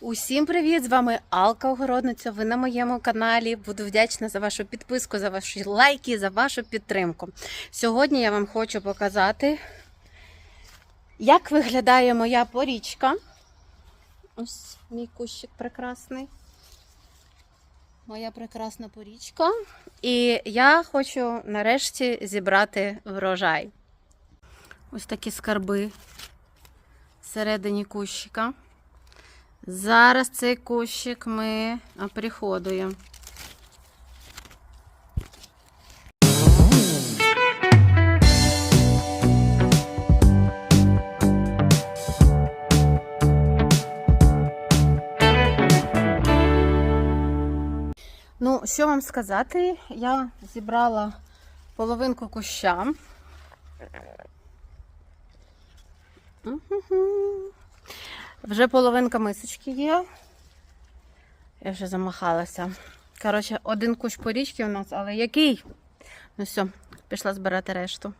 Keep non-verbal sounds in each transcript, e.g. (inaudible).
Усім привіт! З вами Алка Огородниця. Ви на моєму каналі. Буду вдячна за вашу підписку, за ваші лайки, за вашу підтримку. Сьогодні я вам хочу показати, як виглядає моя порічка. Ось мій кущик прекрасний. Моя прекрасна порічка. І я хочу нарешті зібрати врожай. Ось такі скарби всередині кущика. Зараз цей кущик ми оприходуємо. Ну, що вам сказати? Я зібрала половинку куща. Вже половинка мисочки є. Я вже замахалася. Коротше, один кущ порічки у нас, але який? Ну все, пішла збирати решту.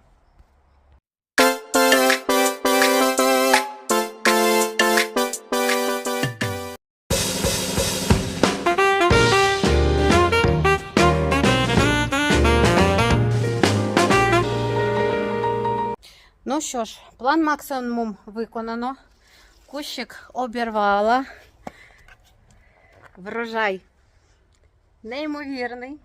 Ну що ж, план максимум виконано. Кущик обірвала. Врожай неймовірний.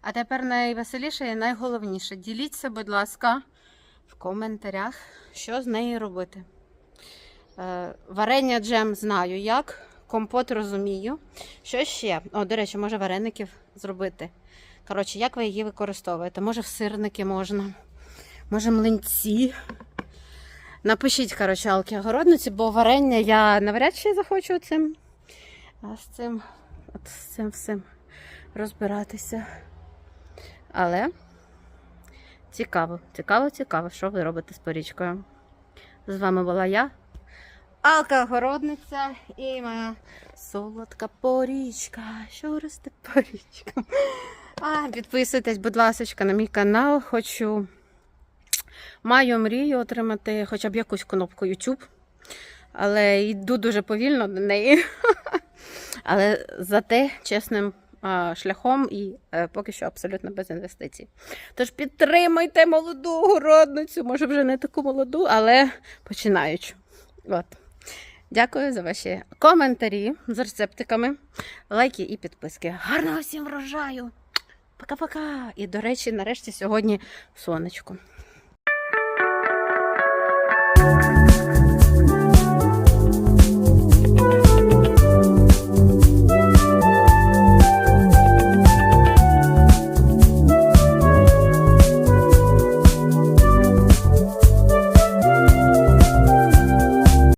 А тепер найвеселіше і найголовніше. Діліться, будь ласка, в коментарях, що з нею робити. Е, варення джем знаю як, компот розумію. Що ще? О, до речі, може вареників зробити. Коротше, як ви її використовуєте? Може, в сирники можна, може, млинці. Напишіть, коротше, алки огородниці, бо варення я навряд чи захочу цим, а з цим, от з цим всім розбиратися. Але цікаво, цікаво, цікаво, що ви робите з порічкою. З вами була я, Алка Огородниця і моя солодка порічка. Що росте порічка? А, підписуйтесь, будь ласка, на мій канал. Хочу. Маю мрію отримати хоча б якусь кнопку YouTube. Але йду дуже повільно до неї. (laughs) Але зате чесним шляхом і е, поки що абсолютно без інвестицій. Тож підтримайте молоду городницю, може вже не таку молоду, але починаючи. От. Дякую за ваші коментарі з рецептиками, лайки і підписки. Гарного всім врожаю! Пока-пока! І, до речі, нарешті сьогодні сонечко.